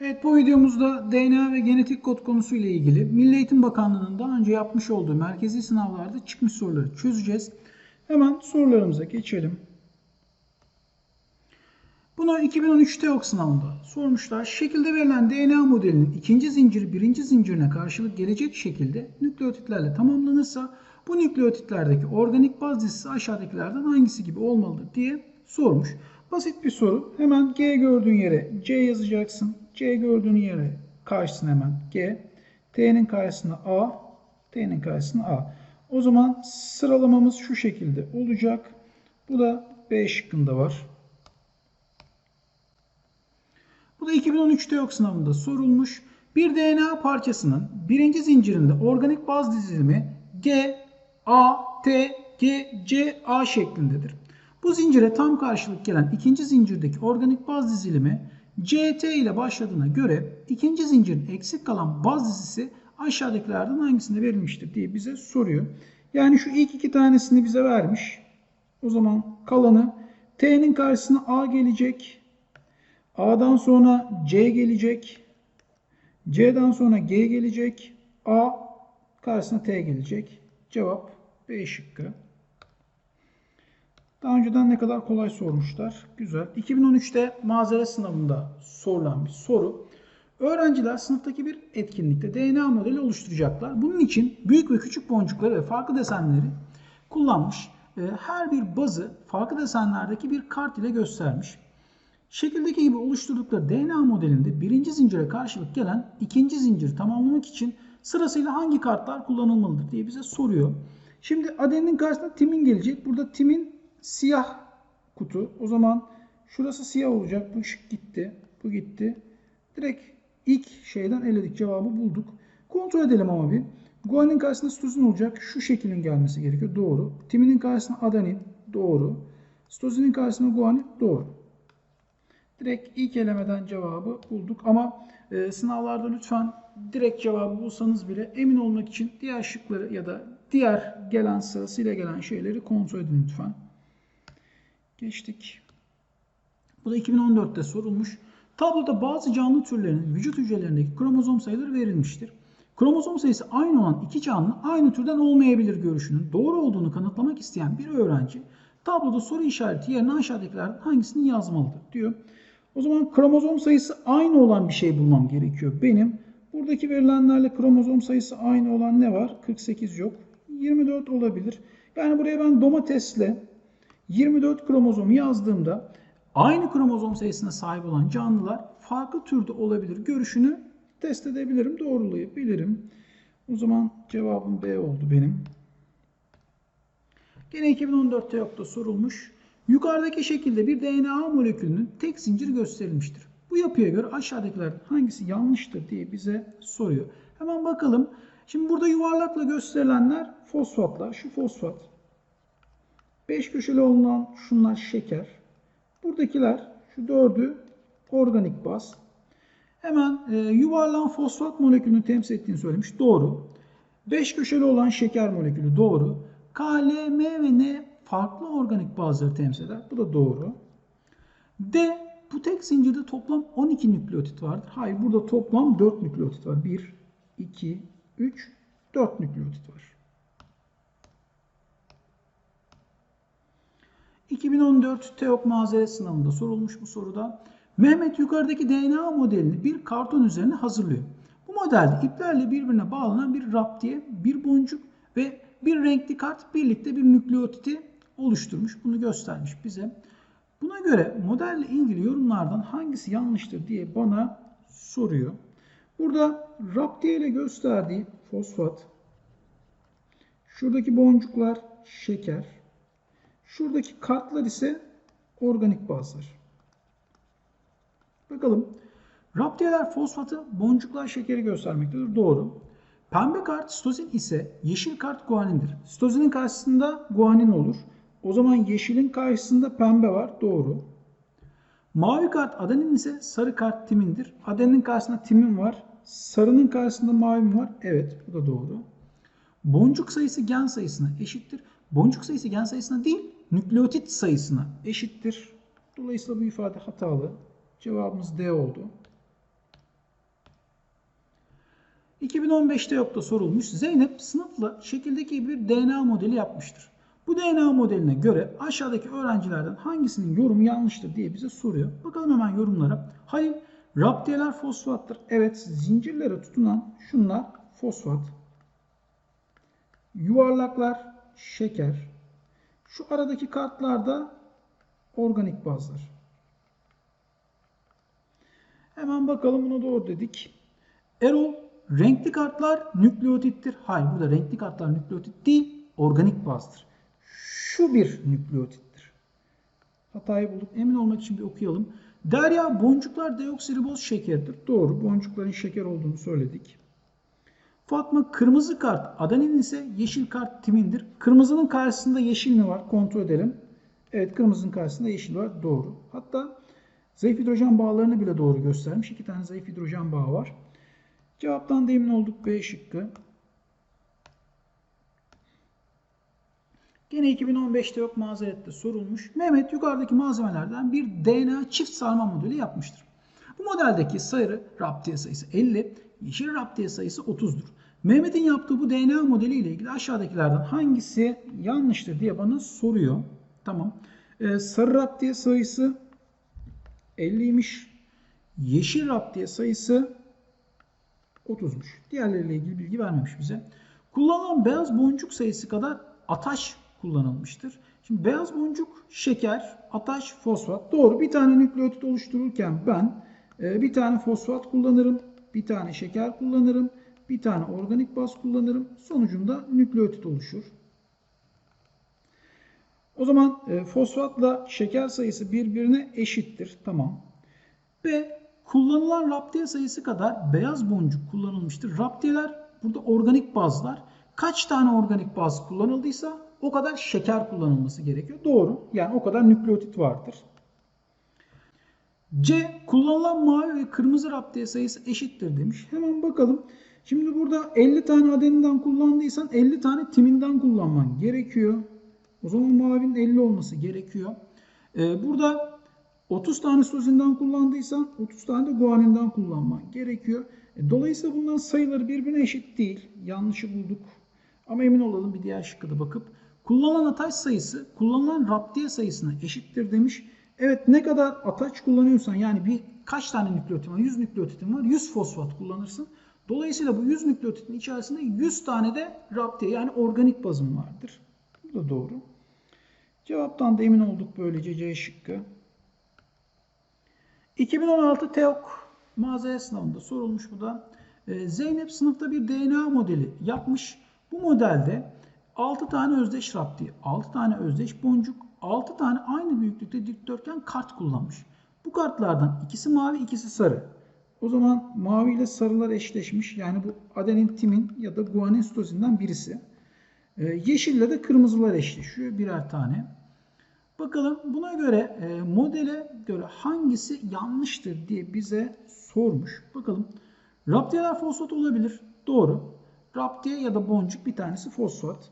Evet bu videomuzda DNA ve genetik kod konusu ile ilgili Milli Eğitim Bakanlığı'nın daha önce yapmış olduğu merkezi sınavlarda çıkmış soruları çözeceğiz. Hemen sorularımıza geçelim. Bunu 2013 TEOK sınavında sormuşlar. Şekilde verilen DNA modelinin ikinci zinciri birinci zincirine karşılık gelecek şekilde nükleotitlerle tamamlanırsa bu nükleotitlerdeki organik baz dizisi aşağıdakilerden hangisi gibi olmalıdır diye sormuş. Basit bir soru. Hemen G gördüğün yere C yazacaksın. C gördüğün yere karşısına hemen G. T'nin karşısına A. T'nin karşısına A. O zaman sıralamamız şu şekilde olacak. Bu da B şıkkında var. Bu da 2013'te yok sınavında sorulmuş. Bir DNA parçasının birinci zincirinde organik baz dizilimi G, A, T, G, C, A şeklindedir. Bu zincire tam karşılık gelen ikinci zincirdeki organik baz dizilimi CT ile başladığına göre ikinci zincirin eksik kalan baz dizisi aşağıdakilerden hangisinde verilmiştir diye bize soruyor. Yani şu ilk iki tanesini bize vermiş. O zaman kalanı T'nin karşısına A gelecek. A'dan sonra C gelecek. C'den sonra G gelecek. A karşısına T gelecek. Cevap B şıkkı. Daha önceden ne kadar kolay sormuşlar. Güzel. 2013'te mazeret sınavında sorulan bir soru. Öğrenciler sınıftaki bir etkinlikte DNA modeli oluşturacaklar. Bunun için büyük ve küçük boncukları ve farklı desenleri kullanmış. Ee, her bir bazı farklı desenlerdeki bir kart ile göstermiş. Şekildeki gibi oluşturdukları DNA modelinde birinci zincire karşılık gelen ikinci zinciri tamamlamak için sırasıyla hangi kartlar kullanılmalıdır diye bize soruyor. Şimdi adenin karşısına timin gelecek. Burada timin siyah kutu. O zaman şurası siyah olacak. Bu ışık gitti. Bu gitti. Direkt ilk şeyden eledik. Cevabı bulduk. Kontrol edelim ama bir. Guanin karşısında sitozin olacak. Şu şeklin gelmesi gerekiyor. Doğru. Timinin karşısına adenin. Doğru. Sitozinin karşısına guanin. Doğru. Direkt ilk elemeden cevabı bulduk. Ama e, sınavlarda lütfen direkt cevabı bulsanız bile emin olmak için diğer şıkları ya da diğer gelen sırasıyla gelen şeyleri kontrol edin lütfen. Geçtik. Bu da 2014'te sorulmuş. Tabloda bazı canlı türlerinin vücut hücrelerindeki kromozom sayıları verilmiştir. Kromozom sayısı aynı olan iki canlı aynı türden olmayabilir görüşünün doğru olduğunu kanıtlamak isteyen bir öğrenci tabloda soru işareti yerine aşağıdakilerden hangisini yazmalıdır diyor. O zaman kromozom sayısı aynı olan bir şey bulmam gerekiyor. Benim buradaki verilenlerle kromozom sayısı aynı olan ne var? 48 yok. 24 olabilir. Yani buraya ben domatesle 24 kromozomu yazdığımda aynı kromozom sayısına sahip olan canlılar farklı türde olabilir görüşünü test edebilirim, doğrulayabilirim. O zaman cevabım B oldu benim. Gene 2014'te yokta sorulmuş. Yukarıdaki şekilde bir DNA molekülünün tek zincir gösterilmiştir. Bu yapıya göre aşağıdakilerden hangisi yanlıştır diye bize soruyor. Hemen bakalım. Şimdi burada yuvarlakla gösterilenler fosfatlar. Şu fosfat. 5 köşeli olunan şunlar şeker. Buradakiler şu dördü organik baz. Hemen e, yuvarlan fosfat molekülünü temsil ettiğini söylemiş. Doğru. 5 köşeli olan şeker molekülü doğru. K, L, M ve N farklı organik bazları temsil eder. Bu da doğru. D bu tek zincirde toplam 12 nükleotit vardır. Hayır burada toplam 4 nükleotit var. 1, 2, 3, 4 nükleotit var. 2014 TEOK mazeret sınavında sorulmuş bu soruda. Mehmet yukarıdaki DNA modelini bir karton üzerine hazırlıyor. Bu modelde iplerle birbirine bağlanan bir raptiye, bir boncuk ve bir renkli kart birlikte bir nükleotiti oluşturmuş. Bunu göstermiş bize. Buna göre modelle ilgili yorumlardan hangisi yanlıştır diye bana soruyor. Burada raptiye ile gösterdiği fosfat, şuradaki boncuklar şeker, şuradaki kartlar ise organik bazlar. Bakalım. Raptiyeler fosfatı, boncuklar şekeri göstermektedir. Doğru. Pembe kart sitozin ise yeşil kart guanindir. Sitozinin karşısında guanin olur. O zaman yeşilin karşısında pembe var. Doğru. Mavi kart adenin ise sarı kart timindir. Adenin karşısında timin var. Sarının karşısında mavi var. Evet bu da doğru. Boncuk sayısı gen sayısına eşittir. Boncuk sayısı gen sayısına değil nükleotit sayısına eşittir. Dolayısıyla bu ifade hatalı. Cevabımız D oldu. 2015'te yok da sorulmuş. Zeynep sınıfla şekildeki bir DNA modeli yapmıştır. Bu DNA modeline göre aşağıdaki öğrencilerden hangisinin yorumu yanlıştır diye bize soruyor. Bakalım hemen yorumlara. Halil, raptiyeler fosfattır. Evet, zincirlere tutunan şunlar fosfat. Yuvarlaklar şeker. Şu aradaki kartlarda organik bazlar. Hemen bakalım buna doğru dedik. Erol, renkli kartlar nükleotittir. Hayır burada renkli kartlar nükleotit değil, organik bazdır. Şu bir nükleotittir. Hatayı bulduk. Emin olmak için bir okuyalım. Derya, boncuklar deoksiriboz şekerdir. Doğru, boncukların şeker olduğunu söyledik. Fatma, kırmızı kart adenin ise yeşil kart timindir. Kırmızının karşısında yeşil mi var? Kontrol edelim. Evet, kırmızının karşısında yeşil var. Doğru. Hatta Zayıf hidrojen bağlarını bile doğru göstermiş. İki tane zayıf hidrojen bağı var. Cevaptan da emin olduk B şıkkı. Gene 2015'te yok mazerette sorulmuş. Mehmet yukarıdaki malzemelerden bir DNA çift sarma modeli yapmıştır. Bu modeldeki sarı raptiye sayısı 50, yeşil raptiye sayısı 30'dur. Mehmet'in yaptığı bu DNA modeli ile ilgili aşağıdakilerden hangisi yanlıştır diye bana soruyor. Tamam. Ee, sarı raptiye sayısı 50'ymiş. Yeşil raptiye sayısı 30'muş. Diğerleriyle ilgili bilgi vermemiş bize. Kullanılan beyaz boncuk sayısı kadar ataş kullanılmıştır. Şimdi beyaz boncuk şeker, ataş, fosfat. Doğru. Bir tane nükleotit oluştururken ben e, bir tane fosfat kullanırım, bir tane şeker kullanırım, bir tane organik baz kullanırım. Sonucunda nükleotit oluşur. O zaman e, fosfatla şeker sayısı birbirine eşittir. Tamam. Ve kullanılan raptiye sayısı kadar beyaz boncuk kullanılmıştır. Raptiyeler burada organik bazlar. Kaç tane organik baz kullanıldıysa o kadar şeker kullanılması gerekiyor. Doğru. Yani o kadar nükleotit vardır. C. Kullanılan mavi ve kırmızı raptiye sayısı eşittir demiş. Hemen bakalım. Şimdi burada 50 tane adeninden kullandıysan 50 tane timinden kullanman gerekiyor. O zaman mavinin 50 olması gerekiyor. Ee, burada 30 tane stozinden kullandıysan 30 tane de guaninden kullanman gerekiyor. E, dolayısıyla bunların sayıları birbirine eşit değil. Yanlışı bulduk. Ama emin olalım bir diğer şıkkı bakıp. Kullanılan ataç sayısı kullanılan raptiye sayısına eşittir demiş. Evet ne kadar ataç kullanıyorsan yani bir kaç tane nükleotit var? 100 nükleotitin var. 100 fosfat kullanırsın. Dolayısıyla bu 100 nükleotitin içerisinde 100 tane de raptiye yani organik bazım vardır. Bu da doğru. Cevaptan da emin olduk böylece C şıkkı. 2016 TEOK mağazaya sınavında sorulmuş bu da. Ee, Zeynep sınıfta bir DNA modeli yapmış. Bu modelde 6 tane özdeş rapti, 6 tane özdeş boncuk, 6 tane aynı büyüklükte dikdörtgen kart kullanmış. Bu kartlardan ikisi mavi, ikisi sarı. O zaman mavi ile sarılar eşleşmiş. Yani bu adenin, timin ya da guanin sitozinden birisi. Ee, yeşille de kırmızılar eşleşiyor birer tane. Bakalım buna göre e, modele göre hangisi yanlıştır diye bize sormuş. Bakalım. Raptiyeler fosfat olabilir. Doğru. Raptiye ya da boncuk bir tanesi fosfat.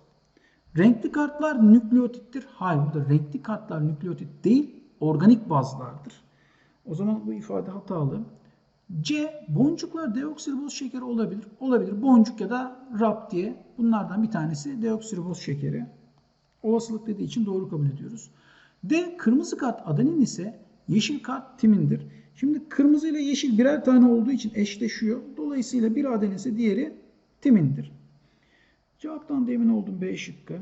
Renkli kartlar nükleotittir. Hayır burada renkli kartlar nükleotit değil organik bazlardır. O zaman bu ifade hatalı. C. Boncuklar deoksiriboz şekeri olabilir. Olabilir. Boncuk ya da raptiye bunlardan bir tanesi deoksiriboz şekeri. Olasılık dediği için doğru kabul ediyoruz. D. Kırmızı kart adenin ise yeşil kart timindir. Şimdi kırmızı ile yeşil birer tane olduğu için eşleşiyor. Dolayısıyla bir adenin ise diğeri timindir. Cevaptan da emin oldum B şıkkı.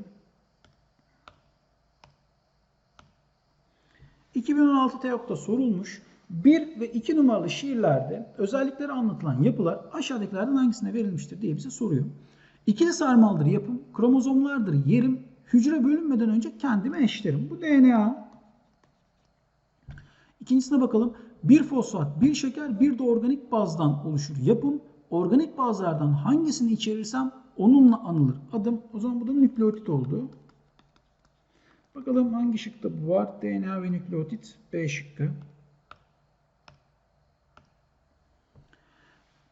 2016 TEOK'ta sorulmuş. 1 ve 2 numaralı şiirlerde özellikleri anlatılan yapılar aşağıdakilerden hangisine verilmiştir diye bize soruyor. İkili sarmaldır yapım, kromozomlardır yerim, hücre bölünmeden önce kendime eşlerim. Bu DNA. İkincisine bakalım. Bir fosfat, bir şeker, bir de organik bazdan oluşur yapım. Organik bazlardan hangisini içerirsem onunla anılır adım. O zaman bu da nükleotit oldu. Bakalım hangi şıkta bu var? DNA ve nükleotit. B şıkkı.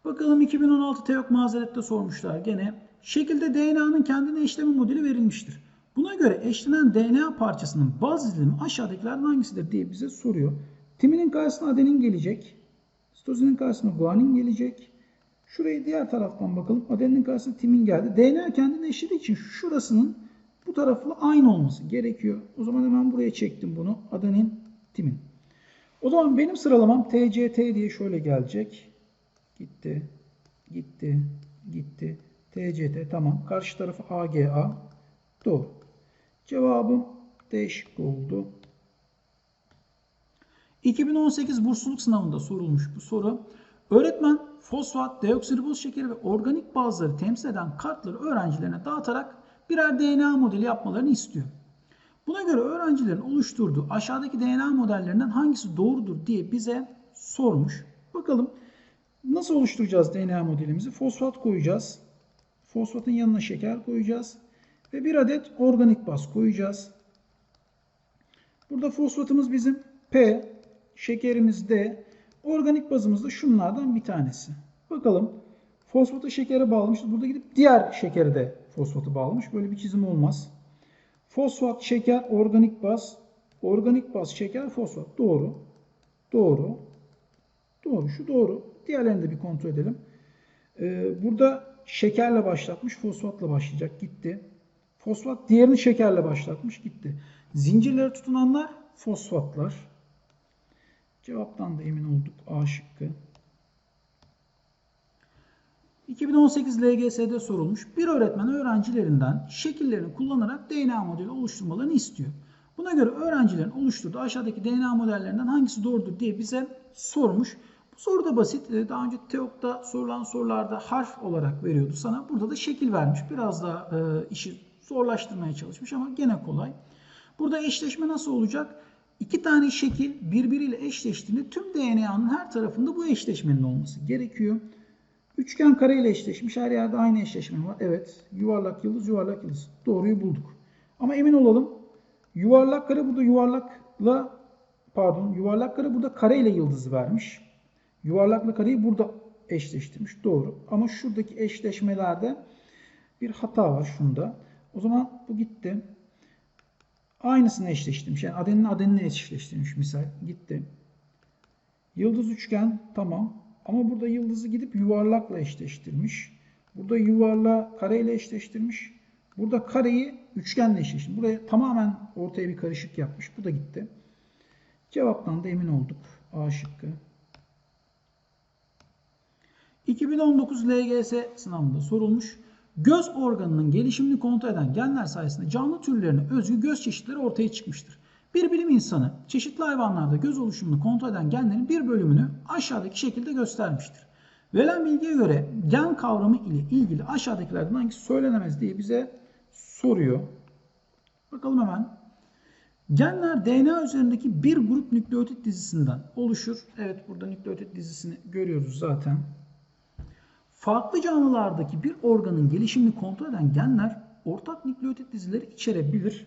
Bakalım 2016 TEOK mazerette sormuşlar gene. Şekilde DNA'nın kendine eşleme modeli verilmiştir. Buna göre eşlenen DNA parçasının baz dizilimi aşağıdakilerden hangisidir diye bize soruyor. Timinin karşısına adenin gelecek. Sitozinin karşısına guanin gelecek. Şurayı diğer taraftan bakalım. Adenin karşısına timin geldi. DNA kendini eşlediği için şurasının bu tarafla aynı olması gerekiyor. O zaman hemen buraya çektim bunu. Adenin, timin. O zaman benim sıralamam TCT diye şöyle gelecek. Gitti, gitti, gitti. TCT tamam. Karşı tarafı AGA. Doğru. Cevabım D şıkkı oldu. 2018 bursluluk sınavında sorulmuş bu soru. Öğretmen fosfat, deoksiriboz şekeri ve organik bazları temsil eden kartları öğrencilerine dağıtarak birer DNA modeli yapmalarını istiyor. Buna göre öğrencilerin oluşturduğu aşağıdaki DNA modellerinden hangisi doğrudur diye bize sormuş. Bakalım nasıl oluşturacağız DNA modelimizi? Fosfat koyacağız. Fosfatın yanına şeker koyacağız. Ve bir adet organik baz koyacağız. Burada fosfatımız bizim P, şekerimiz D, organik bazımız da şunlardan bir tanesi. Bakalım fosfatı şekere bağlamış. Burada gidip diğer şekeri de fosfatı bağlamış. Böyle bir çizim olmaz. Fosfat, şeker, organik baz. Organik baz, şeker, fosfat. Doğru. Doğru. Doğru. Şu doğru. Diğerlerini de bir kontrol edelim. Ee, burada şekerle başlatmış. Fosfatla başlayacak. Gitti. Fosfat diğerini şekerle başlatmış. Gitti. Zincirleri tutunanlar fosfatlar. Cevaptan da emin olduk. A şıkkı. 2018 LGS'de sorulmuş. Bir öğretmen öğrencilerinden şekillerini kullanarak DNA modeli oluşturmalarını istiyor. Buna göre öğrencilerin oluşturduğu aşağıdaki DNA modellerinden hangisi doğrudur diye bize sormuş. Bu soru da basit. Ee, Daha önce TEOK'ta sorulan sorularda harf olarak veriyordu sana. Burada da şekil vermiş. Biraz daha e, işi zorlaştırmaya çalışmış ama gene kolay. Burada eşleşme nasıl olacak? İki tane şekil birbiriyle eşleştiğinde tüm DNA'nın her tarafında bu eşleşmenin olması gerekiyor. Üçgen kare ile eşleşmiş. Her yerde aynı eşleşme var. Evet. Yuvarlak yıldız, yuvarlak yıldız. Doğruyu bulduk. Ama emin olalım. Yuvarlak kare burada yuvarlakla pardon yuvarlak kare burada kare ile yıldızı vermiş. Yuvarlakla kareyi burada eşleştirmiş. Doğru. Ama şuradaki eşleşmelerde bir hata var şunda. O zaman bu gitti. Aynısını eşleştirmiş. Yani adenin adenini eşleştirmiş misal. Gitti. Yıldız üçgen tamam. Ama burada yıldızı gidip yuvarlakla eşleştirmiş. Burada yuvarla kareyle eşleştirmiş. Burada kareyi üçgenle eşleştirmiş. Buraya tamamen ortaya bir karışık yapmış. Bu da gitti. Cevaptan da emin olduk. A şıkkı. 2019 LGS sınavında sorulmuş. Göz organının gelişimini kontrol eden genler sayesinde canlı türlerine özgü göz çeşitleri ortaya çıkmıştır. Bir bilim insanı çeşitli hayvanlarda göz oluşumunu kontrol eden genlerin bir bölümünü aşağıdaki şekilde göstermiştir. Verilen bilgiye göre gen kavramı ile ilgili aşağıdakilerden hangisi söylenemez diye bize soruyor. Bakalım hemen. Genler DNA üzerindeki bir grup nükleotit dizisinden oluşur. Evet burada nükleotit dizisini görüyoruz zaten. Farklı canlılardaki bir organın gelişimini kontrol eden genler ortak nükleotit dizileri içerebilir.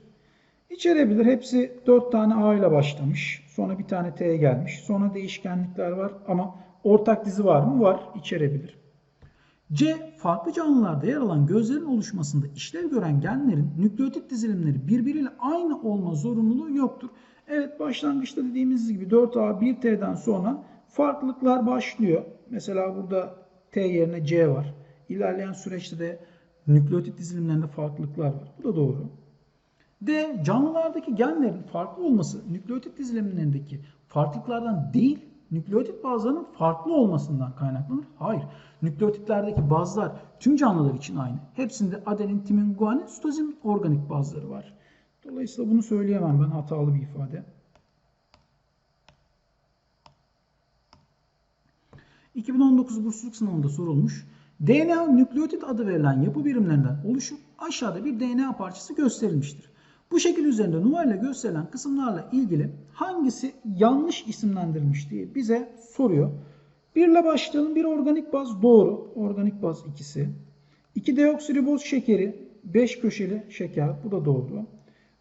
İçerebilir. Hepsi 4 tane A ile başlamış. Sonra bir tane T gelmiş. Sonra değişkenlikler var ama ortak dizi var mı? Var. İçerebilir. C. Farklı canlılarda yer alan gözlerin oluşmasında işlev gören genlerin nükleotit dizilimleri birbiriyle aynı olma zorunluluğu yoktur. Evet başlangıçta dediğimiz gibi 4A 1T'den sonra farklılıklar başlıyor. Mesela burada T yerine C var. İlerleyen süreçte de nükleotit dizilimlerinde farklılıklar var. Bu da doğru. D. Canlılardaki genlerin farklı olması nükleotit dizilimlerindeki farklılıklardan değil, nükleotit bazlarının farklı olmasından kaynaklanır. Hayır. Nükleotitlerdeki bazlar tüm canlılar için aynı. Hepsinde adenin, timin, guanin, sitozin organik bazları var. Dolayısıyla bunu söyleyemem ben hatalı bir ifade. 2019 bursluluk sınavında sorulmuş. DNA nükleotit adı verilen yapı birimlerinden oluşup aşağıda bir DNA parçası gösterilmiştir. Bu şekil üzerinde numarayla gösterilen kısımlarla ilgili hangisi yanlış isimlendirilmiş diye bize soruyor. 1 ile başlayalım. Bir organik baz doğru. Organik baz ikisi. 2 deoksiriboz şekeri 5 köşeli şeker. Bu da doğru.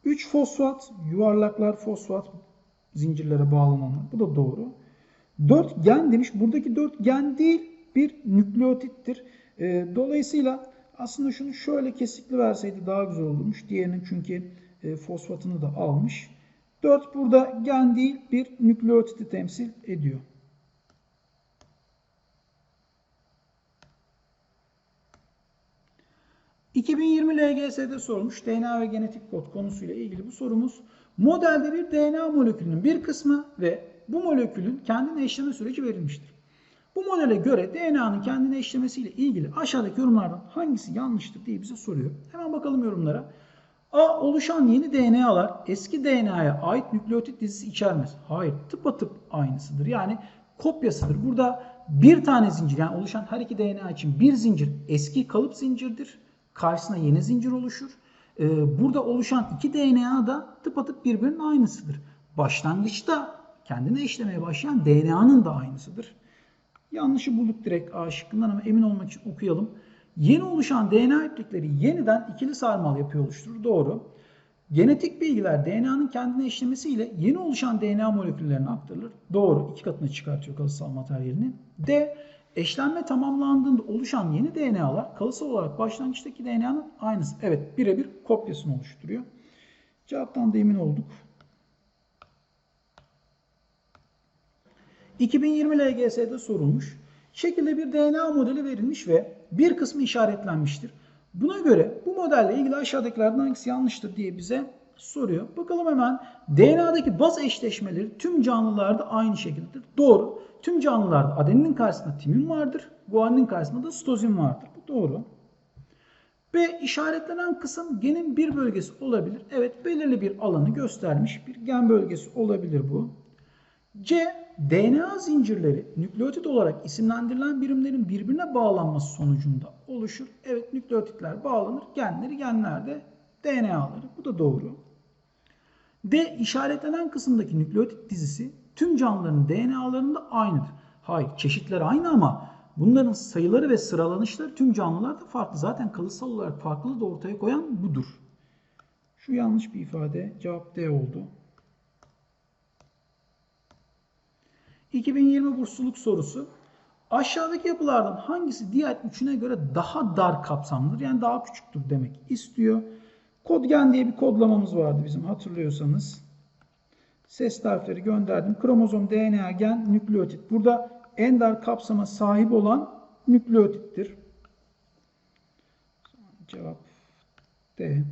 3 fosfat yuvarlaklar fosfat zincirlere bağlananlar. Bu da doğru. 4 gen demiş. Buradaki 4 gen değil bir nükleotittir. E, dolayısıyla aslında şunu şöyle kesikli verseydi daha güzel olurmuş. Diğerinin çünkü e, fosfatını da almış. 4 burada gen değil bir nükleotiti temsil ediyor. 2020 LGS'de sorulmuş DNA ve genetik kod konusuyla ilgili bu sorumuz. Modelde bir DNA molekülünün bir kısmı ve bu molekülün kendine eşleme süreci verilmiştir. Bu modele göre DNA'nın kendine eşlemesiyle ilgili aşağıdaki yorumlardan hangisi yanlıştır diye bize soruyor. Hemen bakalım yorumlara. A. Oluşan yeni DNA'lar eski DNA'ya ait nükleotit dizisi içermez. Hayır. Tıpatıp aynısıdır. Yani kopyasıdır. Burada bir tane zincir yani oluşan her iki DNA için bir zincir eski kalıp zincirdir. Karşısına yeni zincir oluşur. Ee, burada oluşan iki DNA da tıpatıp birbirinin aynısıdır. Başlangıçta kendine işlemeye başlayan DNA'nın da aynısıdır. Yanlışı bulduk direkt A şıkkından ama emin olmak için okuyalım. Yeni oluşan DNA iplikleri yeniden ikili sarmal yapı oluşturur. Doğru. Genetik bilgiler DNA'nın kendine işlemesiyle yeni oluşan DNA moleküllerine aktarılır. Doğru. İki katına çıkartıyor kalısal materyalini. D. Eşlenme tamamlandığında oluşan yeni DNA'lar kalısal olarak başlangıçtaki DNA'nın aynısı. Evet birebir kopyasını oluşturuyor. Cevaptan da emin olduk. 2020 LGS'de sorulmuş. Şekilde bir DNA modeli verilmiş ve bir kısmı işaretlenmiştir. Buna göre bu modelle ilgili aşağıdakilerden hangisi yanlıştır diye bize soruyor. Bakalım hemen DNA'daki baz eşleşmeleri tüm canlılarda aynı şekildedir. Doğru. Tüm canlılarda adeninin karşısında timin vardır. Guaninin karşısında da sitozin vardır. Bu doğru. B işaretlenen kısım genin bir bölgesi olabilir. Evet belirli bir alanı göstermiş. Bir gen bölgesi olabilir bu. C. DNA zincirleri nükleotit olarak isimlendirilen birimlerin birbirine bağlanması sonucunda oluşur. Evet nükleotitler bağlanır. Genleri genlerde DNA'ları. Bu da doğru. D. işaretlenen kısımdaki nükleotit dizisi tüm canlıların DNA'larında aynıdır. Hayır çeşitler aynı ama bunların sayıları ve sıralanışları tüm canlılarda farklı. Zaten kalıtsal olarak farklılığı da ortaya koyan budur. Şu yanlış bir ifade. Cevap D oldu. 2020 bursluluk sorusu. Aşağıdaki yapılardan hangisi diğer üçüne göre daha dar kapsamlıdır? Yani daha küçüktür demek istiyor. Kodgen diye bir kodlamamız vardı bizim hatırlıyorsanız. Ses harfleri gönderdim. Kromozom, DNA, gen, nükleotit. Burada en dar kapsama sahip olan nükleotittir. Cevap D.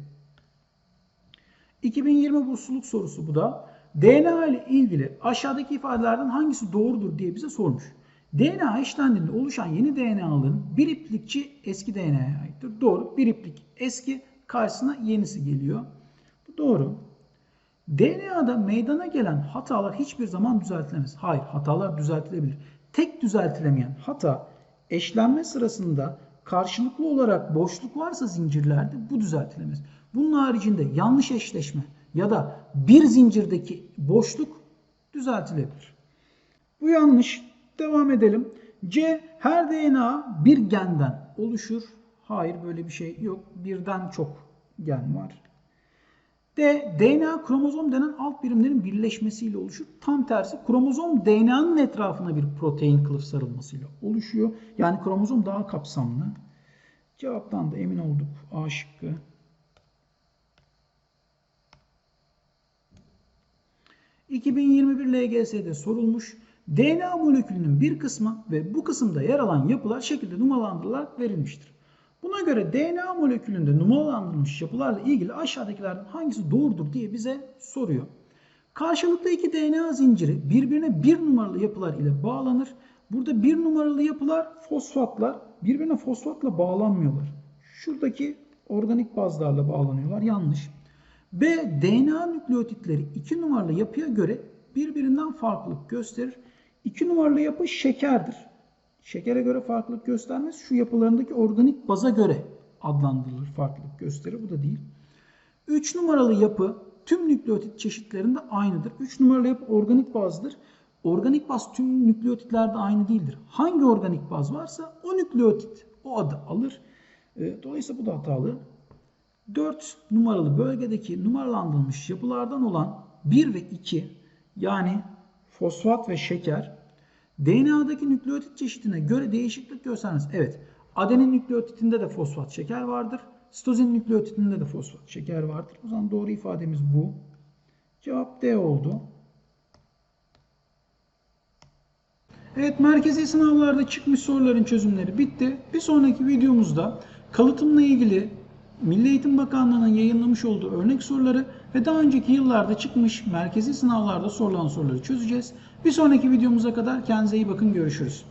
2020 bursluluk sorusu bu da. DNA ile ilgili aşağıdaki ifadelerden hangisi doğrudur diye bize sormuş. DNA eşlendiğinde oluşan yeni DNA'ların bir iplikçi eski DNA'ya aittir. Doğru. Bir iplik eski karşısına yenisi geliyor. Bu doğru. DNA'da meydana gelen hatalar hiçbir zaman düzeltilemez. Hayır, hatalar düzeltilebilir. Tek düzeltilemeyen hata eşlenme sırasında karşılıklı olarak boşluk varsa zincirlerde bu düzeltilemez. Bunun haricinde yanlış eşleşme ya da bir zincirdeki boşluk düzeltilebilir. Bu yanlış. Devam edelim. C. Her DNA bir genden oluşur. Hayır böyle bir şey yok. Birden çok gen var. D. DNA kromozom denen alt birimlerin birleşmesiyle oluşur. Tam tersi kromozom DNA'nın etrafına bir protein kılıf sarılmasıyla oluşuyor. Yani kromozom daha kapsamlı. Cevaptan da emin olduk. A şıkkı. 2021 LGS'de sorulmuş. DNA molekülünün bir kısmı ve bu kısımda yer alan yapılar şekilde numaralandırılarak verilmiştir. Buna göre DNA molekülünde numaralandırılmış yapılarla ilgili aşağıdakilerden hangisi doğrudur diye bize soruyor. Karşılıklı iki DNA zinciri birbirine bir numaralı yapılar ile bağlanır. Burada bir numaralı yapılar fosfatlar birbirine fosfatla bağlanmıyorlar. Şuradaki organik bazlarla bağlanıyorlar. Yanlış. B. DNA nükleotitleri 2 numaralı yapıya göre birbirinden farklılık gösterir. 2 numaralı yapı şekerdir. Şekere göre farklılık göstermez. Şu yapılarındaki organik baza göre adlandırılır farklılık gösterir. Bu da değil. 3 numaralı yapı tüm nükleotit çeşitlerinde aynıdır. 3 numaralı yapı organik bazdır. Organik baz tüm nükleotitlerde aynı değildir. Hangi organik baz varsa o nükleotit o adı alır. E, dolayısıyla bu da hatalı. 4 numaralı bölgedeki numaralandırılmış yapılardan olan 1 ve 2 yani fosfat ve şeker DNA'daki nükleotit çeşidine göre değişiklik göstermez. Evet adenin nükleotitinde de fosfat şeker vardır. Sitozin nükleotitinde de fosfat şeker vardır. O zaman doğru ifademiz bu. Cevap D oldu. Evet merkezi sınavlarda çıkmış soruların çözümleri bitti. Bir sonraki videomuzda kalıtımla ilgili Milli Eğitim Bakanlığı'nın yayınlamış olduğu örnek soruları ve daha önceki yıllarda çıkmış merkezi sınavlarda sorulan soruları çözeceğiz. Bir sonraki videomuza kadar kendinize iyi bakın görüşürüz.